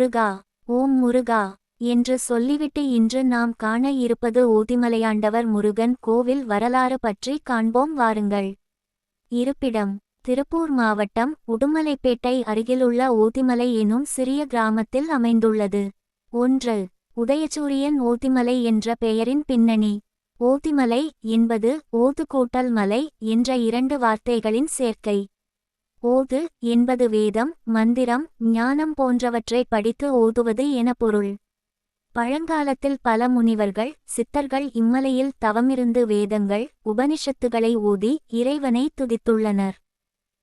முருகா ஓம் முருகா என்று சொல்லிவிட்டு இன்று நாம் காண இருப்பது ஊதிமலையாண்டவர் முருகன் கோவில் வரலாறு பற்றி காண்போம் வாருங்கள். இருப்பிடம் திருப்பூர் மாவட்டம் உடுமலைப்பேட்டை அருகிலுள்ள ஊதிமலை எனும் சிறிய கிராமத்தில் அமைந்துள்ளது. ஒன்று உதயசூரியன் ஓதிமலை என்ற பெயரின் பின்னணி. ஓதிமலை என்பது ஓது கூட்டல் மலை என்ற இரண்டு வார்த்தைகளின் சேர்க்கை. ஓது என்பது வேதம் மந்திரம் ஞானம் போன்றவற்றை படித்து ஓதுவது என பொருள். பழங்காலத்தில் பல முனிவர்கள் சித்தர்கள் இம்மலையில் தவமிருந்து வேதங்கள் உபனிஷத்துகளை ஊதி இறைவனை துதித்துள்ளனர்.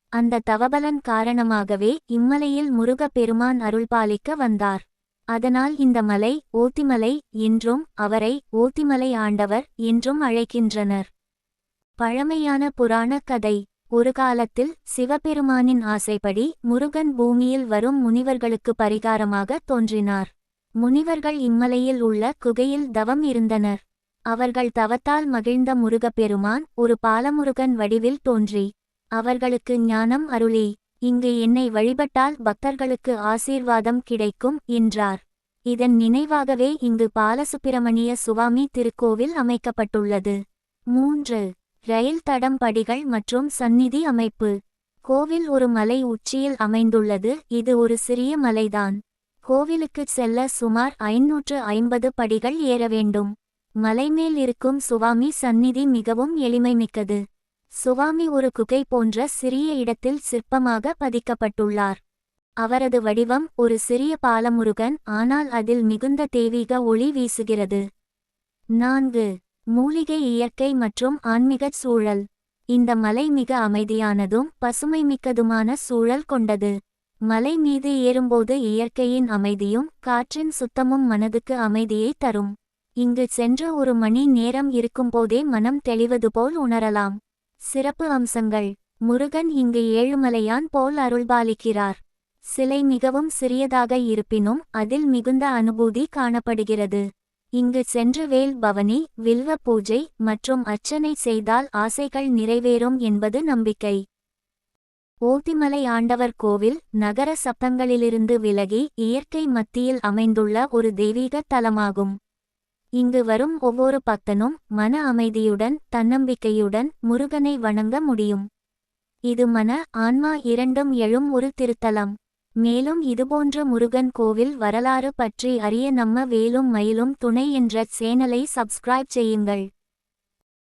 அந்த தவபலன் காரணமாகவே இம்மலையில் முருகப் பெருமான் அருள்பாலிக்க வந்தார். அதனால் இந்த மலை ஓத்திமலை என்றும் அவரை ஓத்திமலை ஆண்டவர் என்றும் அழைக்கின்றனர். பழமையான புராண கதை. ஒரு காலத்தில் சிவபெருமானின் ஆசைப்படி முருகன் பூமியில் வரும் முனிவர்களுக்கு பரிகாரமாக தோன்றினார். முனிவர்கள் இம்மலையில் உள்ள குகையில் தவம் இருந்தனர். அவர்கள் தவத்தால் மகிழ்ந்த முருகப்பெருமான் ஒரு பாலமுருகன் வடிவில் தோன்றி அவர்களுக்கு ஞானம் அருளி இங்கு என்னை வழிபட்டால் பக்தர்களுக்கு ஆசீர்வாதம் கிடைக்கும் என்றார். இதன் நினைவாகவே இங்கு பாலசுப்பிரமணிய சுவாமி திருக்கோவில் அமைக்கப்பட்டுள்ளது. மூன்று ரயில் தடம் படிகள் மற்றும் சந்நிதி அமைப்பு. கோவில் ஒரு மலை உச்சியில் அமைந்துள்ளது. இது ஒரு சிறிய மலைதான். கோவிலுக்கு செல்ல சுமார் ஐநூற்று ஐம்பது படிகள் ஏற வேண்டும். மலைமேல் இருக்கும் சுவாமி சந்நிதி மிகவும் எளிமைமிக்கது. சுவாமி ஒரு குகை போன்ற சிறிய இடத்தில் சிற்பமாக பதிக்கப்பட்டுள்ளார். அவரது வடிவம் ஒரு சிறிய பாலமுருகன் ஆனால் அதில் மிகுந்த தெய்வீக ஒளி வீசுகிறது. நான்கு. மூலிகை இயற்கை மற்றும் ஆன்மீகச் சூழல். இந்த மலை மிக அமைதியானதும் பசுமைமிக்கதுமான சூழல் கொண்டது. மலை மீது ஏறும்போது இயற்கையின் அமைதியும் காற்றின் சுத்தமும் மனதுக்கு அமைதியை தரும். இங்கு சென்று ஒரு மணி நேரம் இருக்கும்போதே மனம் தெளிவது போல் உணரலாம். சிறப்பு அம்சங்கள். முருகன் இங்கு ஏழுமலையான் போல் அருள்பாலிக்கிறார். சிலை மிகவும் சிறியதாக இருப்பினும் அதில் மிகுந்த அனுபூதி காணப்படுகிறது. இங்கு சென்று வேல் பவனி வில்வ பூஜை மற்றும் அர்ச்சனை செய்தால் ஆசைகள் நிறைவேறும் என்பது நம்பிக்கை. ஓத்திமலை ஆண்டவர் கோவில் நகர சப்தங்களிலிருந்து விலகி இயற்கை மத்தியில் அமைந்துள்ள ஒரு தெய்வீக தலமாகும். இங்கு வரும் ஒவ்வொரு பக்தனும் மன அமைதியுடன் தன்னம்பிக்கையுடன் முருகனை வணங்க முடியும். இது மன ஆன்மா இரண்டும் எழும் ஒரு திருத்தலம். மேலும் இதுபோன்ற முருகன் கோவில் வரலாறு பற்றி அறிய நம்ம வேலும் மயிலும் துணை என்ற சேனலை சப்ஸ்கிரைப் செய்யுங்கள்.